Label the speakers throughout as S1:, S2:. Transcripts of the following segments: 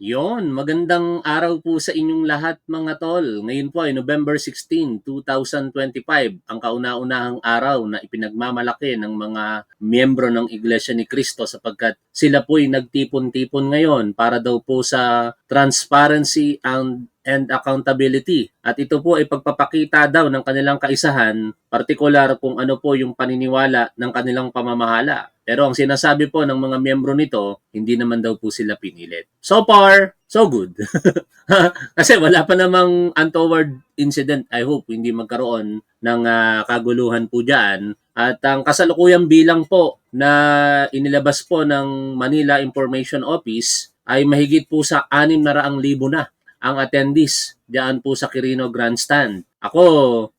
S1: Yon, magandang araw po sa inyong lahat mga tol. Ngayon po ay November 16, 2025, ang kauna-unahang araw na ipinagmamalaki ng mga miyembro ng Iglesia ni Cristo sapagkat sila po ay nagtipon-tipon ngayon para daw po sa transparency and and accountability. At ito po ay pagpapakita daw ng kanilang kaisahan, partikular kung ano po yung paniniwala ng kanilang pamamahala. Pero ang sinasabi po ng mga miyembro nito, hindi naman daw po sila pinilit. So far, so good. Kasi wala pa namang untoward incident. I hope hindi magkaroon ng ah, kaguluhan po dyan. At ang kasalukuyang bilang po na inilabas po ng Manila Information Office ay mahigit po sa 600,000 na ang attendees diyan po sa Quirino Grandstand. Ako,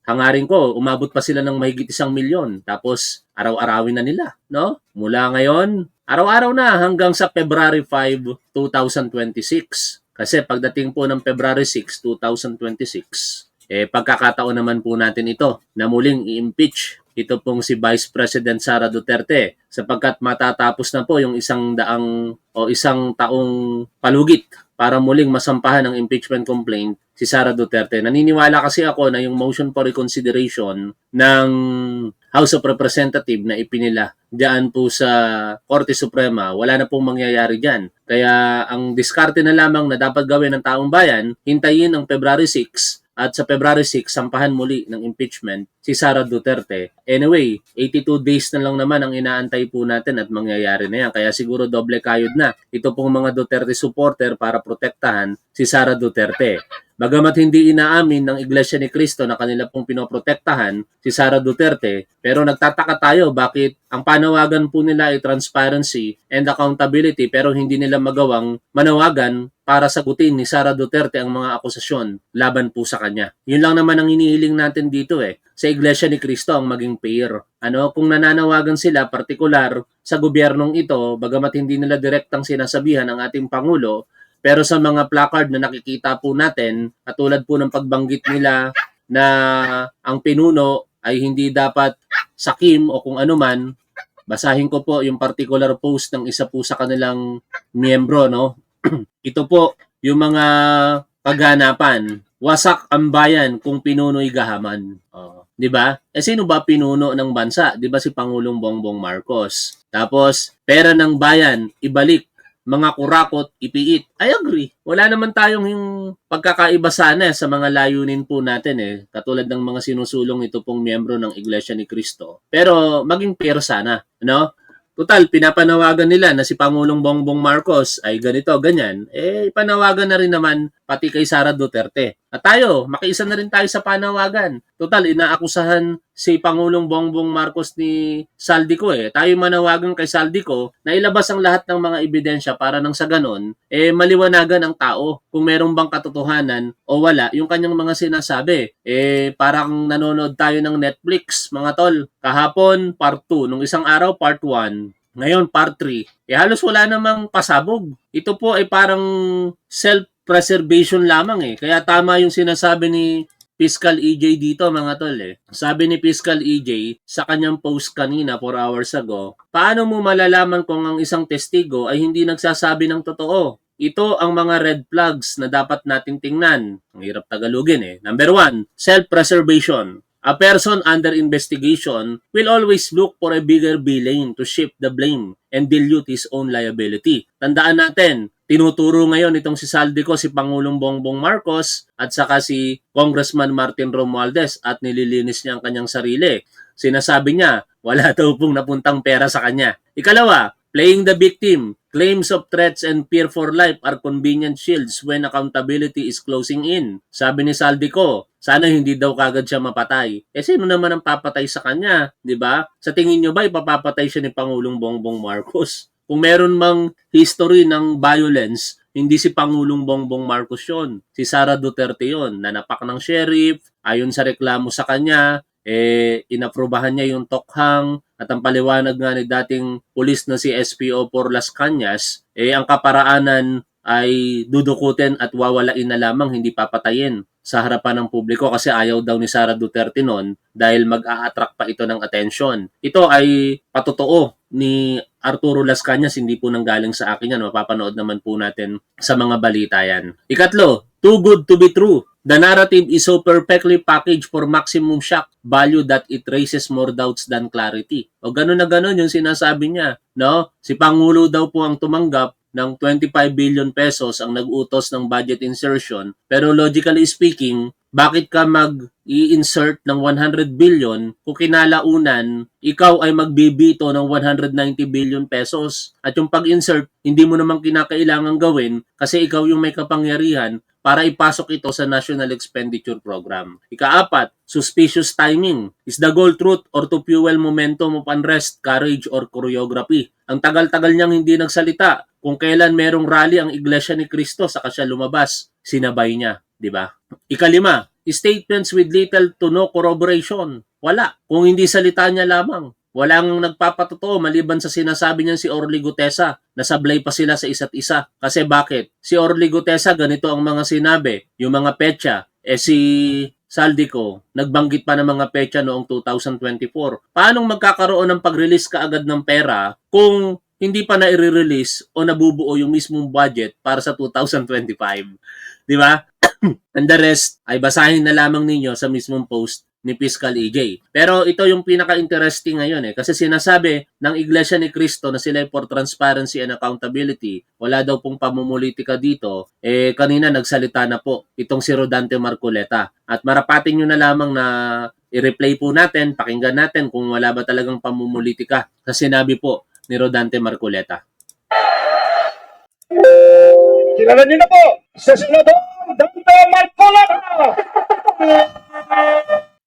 S1: hangarin ko, umabot pa sila ng mahigit isang milyon. Tapos, araw-arawin na nila, no? Mula ngayon, araw-araw na hanggang sa February 5, 2026. Kasi pagdating po ng February 6, 2026, eh pagkakataon naman po natin ito na muling i-impeach ito pong si Vice President Sara Duterte sapagkat matatapos na po yung isang daang o isang taong palugit para muling masampahan ng impeachment complaint si Sara Duterte. Naniniwala kasi ako na yung motion for reconsideration ng House of Representative na ipinila diyan po sa Korte Suprema, wala na pong mangyayari diyan. Kaya ang diskarte na lamang na dapat gawin ng taong bayan, hintayin ang February 6 at sa February 6, sampahan muli ng impeachment si Sara Duterte. Anyway, 82 days na lang naman ang inaantay po natin at mangyayari na yan. Kaya siguro doble kayod na ito pong mga Duterte supporter para protektahan si Sara Duterte. Bagamat hindi inaamin ng Iglesia ni Cristo na kanila pong pinoprotektahan si Sara Duterte, pero nagtataka tayo bakit ang panawagan po nila ay transparency and accountability pero hindi nila magawang manawagan para sagutin ni Sara Duterte ang mga akusasyon laban po sa kanya. Yun lang naman ang hinihiling natin dito eh. Sa Iglesia ni Cristo ang maging fair. Ano, kung nananawagan sila partikular sa gobyernong ito, bagamat hindi nila direktang sinasabihan ng ating Pangulo, pero sa mga placard na nakikita po natin, katulad po ng pagbanggit nila na ang pinuno ay hindi dapat sakim o kung ano man, basahin ko po yung particular post ng isa po sa kanilang miyembro, no? Ito po yung mga paghanapan. Wasak ang bayan kung pinuno'y gahaman. Oh, 'di ba? Eh sino ba pinuno ng bansa? 'Di ba si Pangulong Bongbong Marcos? Tapos pera ng bayan ibalik mga kurakot, ipiit. I agree. Wala naman tayong yung pagkakaiba sana sa mga layunin po natin eh. Katulad ng mga sinusulong ito pong miyembro ng Iglesia ni Cristo. Pero maging fair sana. No? Total, pinapanawagan nila na si Pangulong Bongbong Marcos ay ganito, ganyan. Eh, panawagan na rin naman pati kay Sara Duterte. At tayo, makiisa na rin tayo sa panawagan. Total, inaakusahan si Pangulong Bongbong Marcos ni Saldico eh. Tayo manawagan kay Saldico na ilabas ang lahat ng mga ebidensya para nang sa ganon, eh maliwanagan ang tao kung meron bang katotohanan o wala yung kanyang mga sinasabi. Eh parang nanonood tayo ng Netflix, mga tol. Kahapon, part 2. Nung isang araw, part 1. Ngayon, part 3. Eh halos wala namang pasabog. Ito po ay parang self-preservation lamang eh. Kaya tama yung sinasabi ni Fiscal EJ dito mga tol eh. Sabi ni Fiscal EJ sa kanyang post kanina 4 hours ago, paano mo malalaman kung ang isang testigo ay hindi nagsasabi ng totoo? Ito ang mga red flags na dapat nating tingnan. Ang hirap tagalugin eh. Number one, self-preservation. A person under investigation will always look for a bigger villain to shift the blame and dilute his own liability. Tandaan natin, tinuturo ngayon itong si Saldico, si Pangulong Bongbong Marcos at saka si Congressman Martin Romualdez at nililinis niya ang kanyang sarili. Sinasabi niya, wala daw pong napuntang pera sa kanya. Ikalawa, playing the victim. Claims of threats and fear for life are convenient shields when accountability is closing in. Sabi ni Saldico, sana hindi daw kagad siya mapatay. Eh sino naman ang papatay sa kanya, 'di ba? Sa tingin niyo ba ipapapatay siya ni Pangulong Bongbong Marcos? Kung meron mang history ng violence, hindi si Pangulong Bongbong Marcos yon. Si Sara Duterte yon. Nanapak ng sheriff, ayon sa reklamo sa kanya, eh inaprobahan niya yung tokhang at ang paliwanag nga ni dating pulis na si SPO por Las Cañas, eh ang kaparaanan ay dudukutin at wawalain na lamang, hindi papatayin sa harapan ng publiko kasi ayaw daw ni Sara Duterte noon dahil mag-a-attract pa ito ng attention. Ito ay patotoo ni Arturo Las Cañas, hindi po nanggaling sa akin yan. Mapapanood naman po natin sa mga balita yan. Ikatlo, too good to be true. The narrative is so perfectly packaged for maximum shock value that it raises more doubts than clarity. O ganun na ganun yung sinasabi niya. No? Si Pangulo daw po ang tumanggap ng 25 billion pesos ang nag-utos ng budget insertion. Pero logically speaking, bakit ka mag-i-insert ng 100 billion kung kinalaunan, ikaw ay magbibito ng 190 billion pesos. At yung pag-insert, hindi mo naman kinakailangan gawin kasi ikaw yung may kapangyarihan para ipasok ito sa National Expenditure Program. Ikaapat, suspicious timing. Is the goal truth or to fuel momentum of unrest, courage, or choreography? Ang tagal-tagal niyang hindi nagsalita. Kung kailan merong rally ang Iglesia ni Cristo, saka siya lumabas, sinabay niya, di ba? Ikalima, statements with little to no corroboration. Wala. Kung hindi salita niya lamang. Walang nagpapatotoo maliban sa sinasabi niyan si Orly Gutesa na sablay pa sila sa isa't isa. Kasi bakit? Si Orly Gutesa ganito ang mga sinabi, yung mga petsa, eh si Saldico, nagbanggit pa ng mga petsa noong 2024. Paanong magkakaroon ng pag-release kaagad ng pera kung hindi pa na-release o nabubuo yung mismong budget para sa 2025? Di ba? And the rest ay basahin na lamang ninyo sa mismong post ni Fiscal EJ. Pero ito yung pinaka-interesting ngayon eh. Kasi sinasabi ng Iglesia ni Cristo na sila ay for transparency and accountability. Wala daw pong pamumulitika dito. Eh kanina nagsalita na po itong si Rodante Marcoleta. At marapatin nyo na lamang na i-replay po natin, pakinggan natin kung wala ba talagang pamumulitika sa sinabi po ni Rodante Marcoleta.
S2: Kilala niyo na po sa Senador Dante Marcoleta!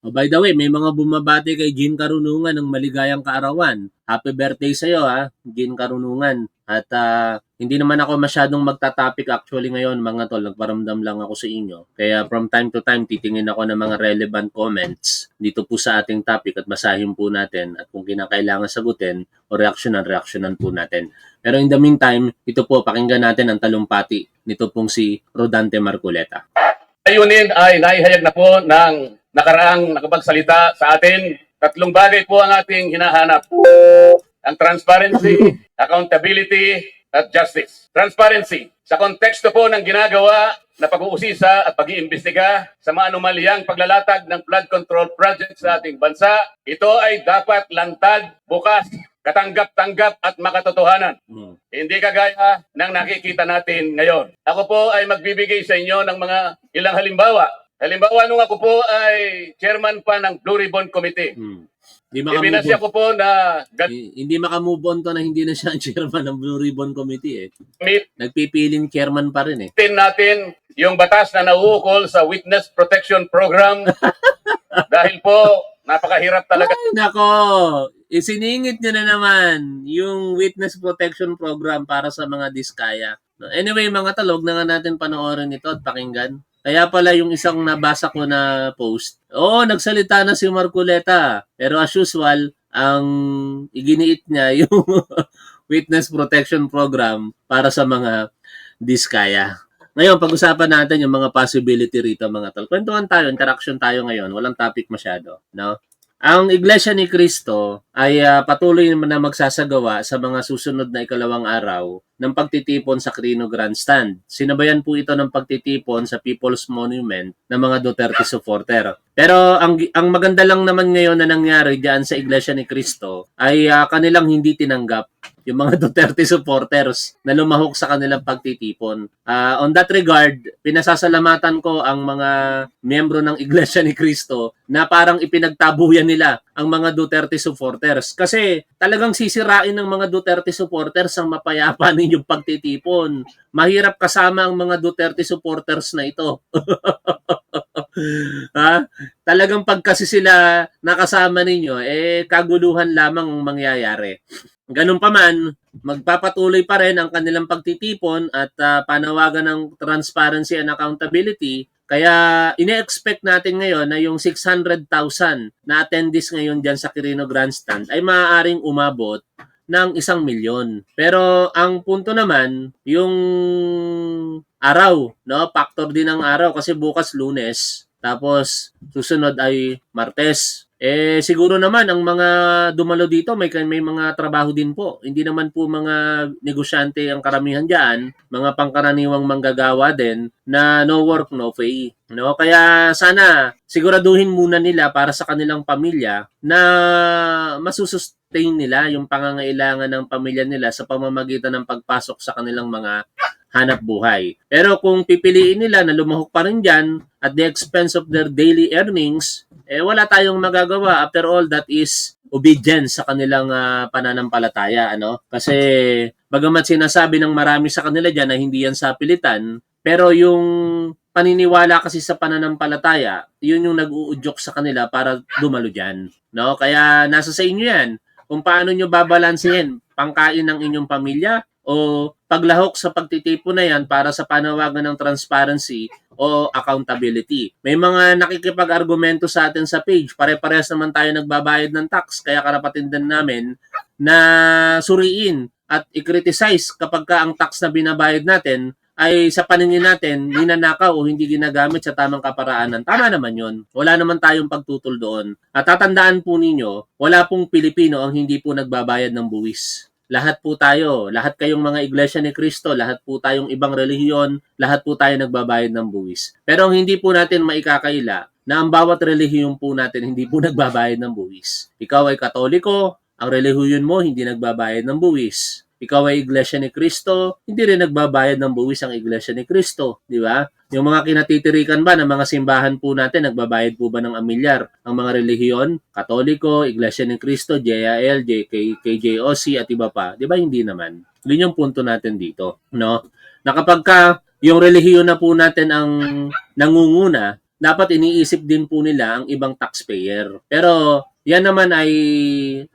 S1: Oh, by the way, may mga bumabati kay Jean Karunungan ng maligayang kaarawan. Happy birthday sa iyo ha, Jean Karunungan. At ah, hindi naman ako masyadong magta-topic actually ngayon mga tol, nagparamdam lang ako sa inyo. Kaya from time to time titingin ako ng mga relevant comments dito po sa ating topic at basahin po natin at kung kinakailangan sagutin o reaksyonan, reaksyonan po natin. Pero in the meantime, ito po pakinggan natin ang talumpati nito pong si Rodante Marcoleta.
S2: Ayunin ay naihayag na po ng nakaraang nakapagsalita sa atin. Tatlong bagay po ang ating hinahanap. Ang transparency, accountability, at justice. Transparency. Sa konteksto po ng ginagawa na pag-uusisa at pag-iimbestiga sa mga anomalyang paglalatag ng flood control project sa ating bansa, ito ay dapat lantad, bukas, katanggap-tanggap at makatotohanan.
S1: Hmm.
S2: Hindi kagaya ng nakikita natin ngayon. Ako po ay magbibigay sa inyo ng mga ilang halimbawa. Halimbawa, nung ako po ay chairman pa ng Blue Ribbon Committee.
S1: Hmm. Hindi
S2: Ibinasya
S1: makamove
S2: ko po na
S1: Hi- hindi makamove on to na hindi na siya ang chairman ng Blue Ribbon Committee eh.
S2: gamitin
S1: Nagpipiling chairman pa rin eh.
S2: natin yung batas na nauukol sa Witness Protection Program dahil po napakahirap talaga
S1: Ay, nako! Isiningit nyo na naman yung Witness Protection Program para sa mga diskaya. Anyway, mga talog na nga natin panoorin ito at pakinggan. Kaya pala yung isang nabasa ko na post, oo, nagsalita na si Marculeta. Pero as usual, ang iginiit niya yung Witness Protection Program para sa mga diskaya. Ngayon, pag-usapan natin yung mga possibility rito mga tol. Kwentuhan tayo, interaction tayo ngayon. Walang topic masyado. No? Ang Iglesia ni Cristo ay ah, patuloy na magsasagawa sa mga susunod na ikalawang araw ng pagtitipon sa Crino Grandstand. Sinabayan po ito ng pagtitipon sa People's Monument ng mga Duterte supporter. Pero ang ang maganda lang naman ngayon na nangyari diyan sa Iglesia ni Cristo ay ah, kanilang hindi tinanggap yung mga Duterte supporters na lumahok sa kanilang pagtitipon. Ah, on that regard, pinasasalamatan ko ang mga miyembro ng Iglesia ni Cristo na parang ipinagtabuyan nila ang mga Duterte supporters. Kasi talagang sisirain ng mga Duterte supporters ang mapayapa ninyong pagtitipon. Mahirap kasama ang mga Duterte supporters na ito. ha? Talagang pag kasi sila nakasama ninyo, eh kaguluhan lamang ang mangyayari. Ganun pa man, magpapatuloy pa rin ang kanilang pagtitipon at ah, panawagan ng transparency and accountability. Kaya ine-expect natin ngayon na yung 600,000 na attendees ngayon dyan sa Quirino Grandstand ay maaaring umabot ng isang milyon. Pero ang punto naman, yung araw, no? Factor din ang araw kasi bukas lunes, tapos susunod ay Martes. Eh siguro naman ang mga dumalo dito may may mga trabaho din po. Hindi naman po mga negosyante ang karamihan diyan, mga pangkaraniwang manggagawa din na no work no pay. No, kaya sana siguraduhin muna nila para sa kanilang pamilya na masusustain nila yung pangangailangan ng pamilya nila sa pamamagitan ng pagpasok sa kanilang mga hanap buhay. Pero kung pipiliin nila na lumahok pa rin dyan at the expense of their daily earnings, eh wala tayong magagawa. After all, that is obedience sa kanilang ah, pananampalataya. Ano? Kasi bagamat sinasabi ng marami sa kanila dyan na hindi yan sa pilitan, pero yung paniniwala kasi sa pananampalataya, yun yung nag-uudyok sa kanila para dumalo dyan. No? Kaya nasa sa inyo yan kung paano nyo babalansehin pangkain ng inyong pamilya o paglahok sa pagtitipo na yan para sa panawagan ng transparency o accountability. May mga nakikipag-argumento sa atin sa page. Pare-parehas naman tayo nagbabayad ng tax kaya karapatin din namin na suriin at i-criticize kapag ka ang tax na binabayad natin ay sa paningin natin, ninanakaw o hindi ginagamit sa tamang kaparaanan. Tama naman yon. Wala naman tayong pagtutol doon. At tatandaan po ninyo, wala pong Pilipino ang hindi po nagbabayad ng buwis. Lahat po tayo, lahat kayong mga iglesia ni Kristo, lahat po tayong ibang relihiyon, lahat po tayo nagbabayad ng buwis. Pero ang hindi po natin maikakaila na ang bawat relihiyon po natin hindi po nagbabayad ng buwis. Ikaw ay katoliko, ang relihiyon mo hindi nagbabayad ng buwis. Ikaw ay iglesia ni Kristo, hindi rin nagbabayad ng buwis ang iglesia ni Kristo, di ba? Yung mga kinatitirikan ba ng mga simbahan po natin, nagbabayad po ba ng amilyar? Ang mga relihiyon, Katoliko, Iglesia ni Cristo, JIL, JK, KJOC at iba pa, di ba hindi naman? Yun yung punto natin dito, no? Na kapag ka yung relihiyon na po natin ang nangunguna, dapat iniisip din po nila ang ibang taxpayer. Pero yan naman ay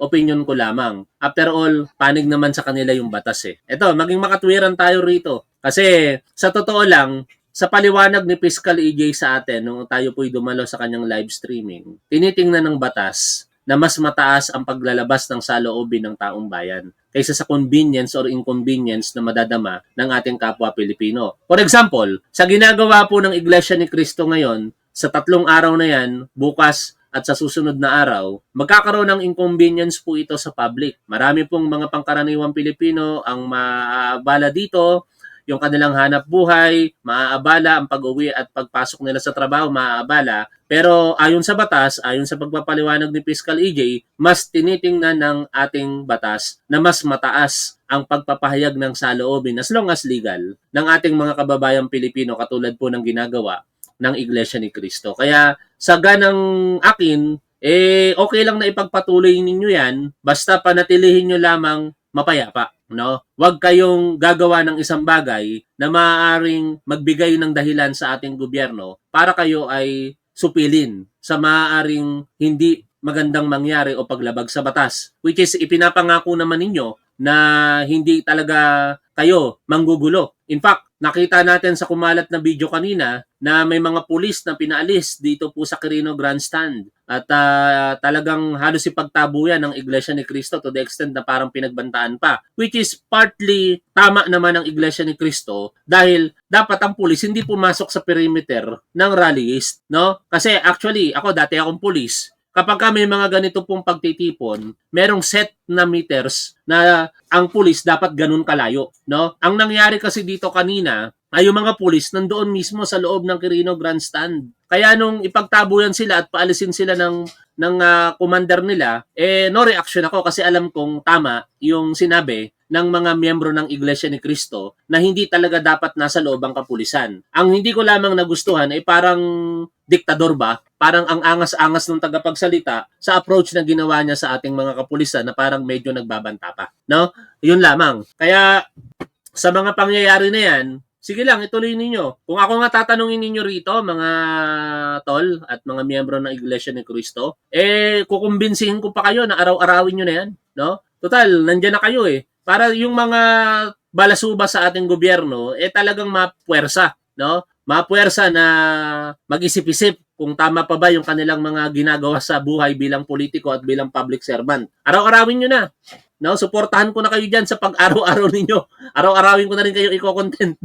S1: opinion ko lamang. After all, panig naman sa kanila yung batas eh. Ito, maging makatwiran tayo rito. Kasi sa totoo lang, sa paliwanag ni Fiscal EJ sa atin nung tayo po'y dumalo sa kanyang live streaming, tinitingnan ng batas na mas mataas ang paglalabas ng saloobin ng taong bayan kaysa sa convenience or inconvenience na madadama ng ating kapwa Pilipino. For example, sa ginagawa po ng Iglesia ni Cristo ngayon, sa tatlong araw na yan, bukas at sa susunod na araw, magkakaroon ng inconvenience po ito sa public. Marami pong mga pangkaraniwang Pilipino ang maabala dito, yung kanilang hanap buhay, maaabala ang pag-uwi at pagpasok nila sa trabaho, maaabala. Pero ayon sa batas, ayon sa pagpapaliwanag ni Fiscal EJ, mas tinitingnan ng ating batas na mas mataas ang pagpapahayag ng saloobin as long as legal ng ating mga kababayang Pilipino katulad po ng ginagawa ng Iglesia ni Cristo. Kaya sa ganang akin, eh okay lang na ipagpatuloy ninyo yan basta panatilihin nyo lamang mapayapa. No? Huwag kayong gagawa ng isang bagay na maaaring magbigay ng dahilan sa ating gobyerno para kayo ay supilin sa maaaring hindi magandang mangyari o paglabag sa batas. Which is ipinapangako naman ninyo na hindi talaga kayo manggugulo. In fact, nakita natin sa kumalat na video kanina na may mga pulis na pinaalis dito po sa Quirino Grandstand. At ah, talagang halos ipagtabo yan ng Iglesia ni Cristo to the extent na parang pinagbantaan pa. Which is partly tama naman ng Iglesia ni Cristo dahil dapat ang pulis hindi pumasok sa perimeter ng rallyist. No? Kasi actually, ako dati akong pulis, kapag ka may mga ganito pong pagtitipon, merong set na meters na ang pulis dapat ganun kalayo, no? Ang nangyari kasi dito kanina ay yung mga pulis nandoon mismo sa loob ng Quirino Grandstand. Kaya nung ipagtabuyan sila at paalisin sila ng ng ah, commander nila, eh no reaction ako kasi alam kong tama yung sinabi ng mga miyembro ng Iglesia ni Cristo na hindi talaga dapat nasa loob ang kapulisan. Ang hindi ko lamang nagustuhan ay parang diktador ba? Parang ang angas-angas ng tagapagsalita sa approach na ginawa niya sa ating mga kapulisan na parang medyo nagbabanta pa. No? Yun lamang. Kaya sa mga pangyayari na yan, sige lang, ituloy ninyo. Kung ako nga tatanungin ninyo rito, mga tol at mga miyembro ng Iglesia ni Cristo, eh, kukumbinsihin ko pa kayo na araw-arawin nyo na yan. No? Total, nandyan na kayo eh. Para yung mga balasuba sa ating gobyerno, eh talagang mapuwersa. No? Mapuwersa na mag-isip-isip kung tama pa ba yung kanilang mga ginagawa sa buhay bilang politiko at bilang public servant. Araw-arawin nyo na. No, suportahan ko na kayo diyan sa pag-araw-araw ninyo. Araw-arawin ko na rin kayo i-content.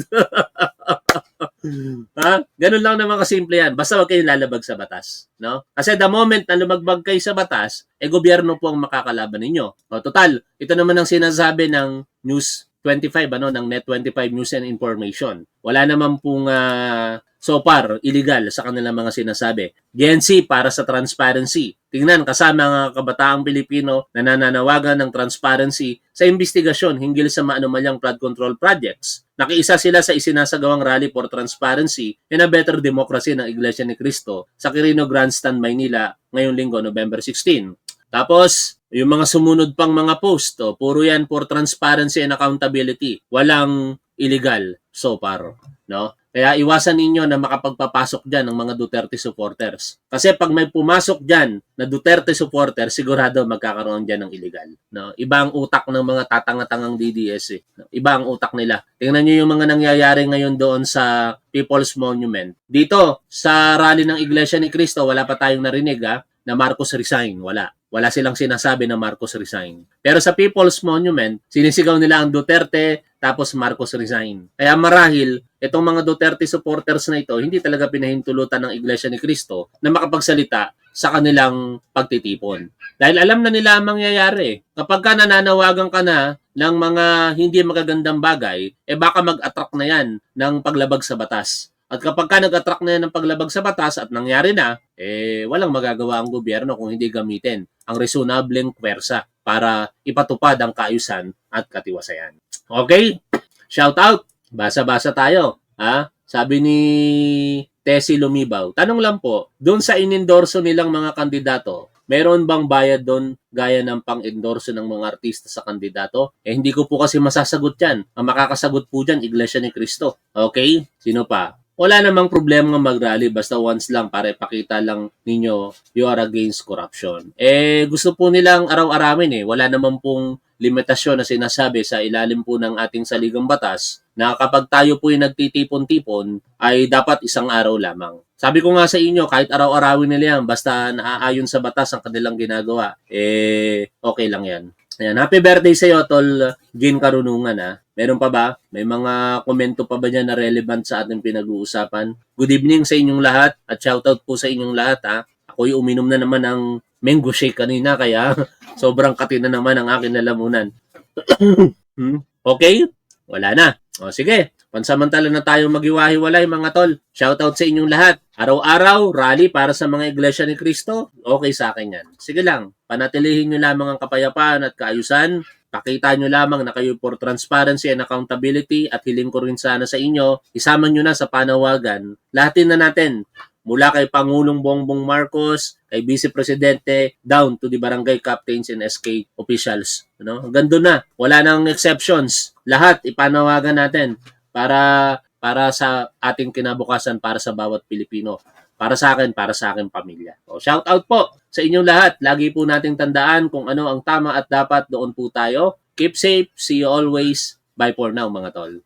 S1: ha? Ganun lang naman kasimple yan. Basta wag kayong lalabag sa batas. No? Kasi the moment na lumagbag kayo sa batas, eh gobyerno po ang makakalaban ninyo. O, total, ito naman ang sinasabi ng News 25, ano, ng Net 25 News and Information. Wala naman pong ah, so far illegal sa kanilang mga sinasabi. GNC para sa transparency. Tingnan kasama ang kabataang Pilipino na nananawagan ng transparency sa investigasyon hinggil sa maanumalyang flood control projects. Nakiisa sila sa isinasagawang rally for transparency and a better democracy ng Iglesia ni Cristo sa Quirino Grandstand, Maynila ngayong linggo, November 16. Tapos, yung mga sumunod pang mga post, oh, puro yan for transparency and accountability. Walang illegal so far. No? Kaya iwasan ninyo na makapagpapasok dyan ng mga Duterte supporters. Kasi pag may pumasok dyan na Duterte supporter, sigurado magkakaroon dyan ng illegal. No? Iba ang utak ng mga tatanga-tangang DDS. Eh. Iba ang utak nila. Tingnan nyo yung mga nangyayari ngayon doon sa People's Monument. Dito, sa rally ng Iglesia ni Cristo, wala pa tayong narinig ha, na Marcos resign. Wala. Wala silang sinasabi na Marcos resign. Pero sa People's Monument, sinisigaw nila ang Duterte, tapos Marcos resign. Kaya marahil, itong mga Duterte supporters na ito, hindi talaga pinahintulutan ng Iglesia ni Cristo na makapagsalita sa kanilang pagtitipon. Dahil alam na nila ang mangyayari. Kapag ka nananawagan ka na ng mga hindi magagandang bagay, eh baka mag-attract na yan ng paglabag sa batas. At kapag ka nag-attract na yan ng paglabag sa batas at nangyari na, eh walang magagawa ang gobyerno kung hindi gamitin ang resonableng pwersa para ipatupad ang kaayusan at katiwasayan. Okay? Shout out. Basa-basa tayo. Ha? Sabi ni Tessie Lumibaw. Tanong lang po, doon sa inendorso nilang mga kandidato, meron bang bayad doon gaya ng pang-endorso ng mga artista sa kandidato? Eh hindi ko po kasi masasagot yan. Ang makakasagot po dyan, Iglesia ni Cristo. Okay? Sino pa? Wala namang problema nga mag-rally basta once lang para ipakita lang ninyo you are against corruption. Eh gusto po nilang araw-arawin eh. Wala naman pong limitasyon na sinasabi sa ilalim po ng ating saligang batas na kapag tayo po yung nagtitipon-tipon ay dapat isang araw lamang. Sabi ko nga sa inyo, kahit araw-arawin nila yan, basta naaayon sa batas ang kanilang ginagawa, eh okay lang yan. Ayan, happy birthday sa iyo, Tol Gin Karunungan ha. Meron pa ba? May mga komento pa ba dyan na relevant sa ating pinag-uusapan? Good evening sa inyong lahat at shoutout po sa inyong lahat ha. Ako'y uminom na naman ng mango shake kanina kaya sobrang kati na naman ang akin lalamunan. hmm? Okay? Wala na. O sige, pansamantala na tayo magiwahiwalay mga tol. Shoutout sa inyong lahat. Araw-araw, rally para sa mga iglesia ni Cristo. Okay sa akin yan. Sige lang, panatilihin nyo lamang ang kapayapaan at kaayusan. Pakita nyo lamang na kayo for transparency and accountability at hiling ko rin sana sa inyo, isama nyo na sa panawagan. Lahatin na natin mula kay Pangulong Bongbong Marcos, kay Vice Presidente, down to the barangay captains and SK officials. No? Hanggang doon na. Wala nang exceptions. Lahat ipanawagan natin para para sa ating kinabukasan para sa bawat Pilipino. Para sa akin, para sa aking pamilya. O, shout out po sa inyong lahat. Lagi po nating tandaan kung ano ang tama at dapat doon po tayo. Keep safe. See you always. Bye for now mga tol.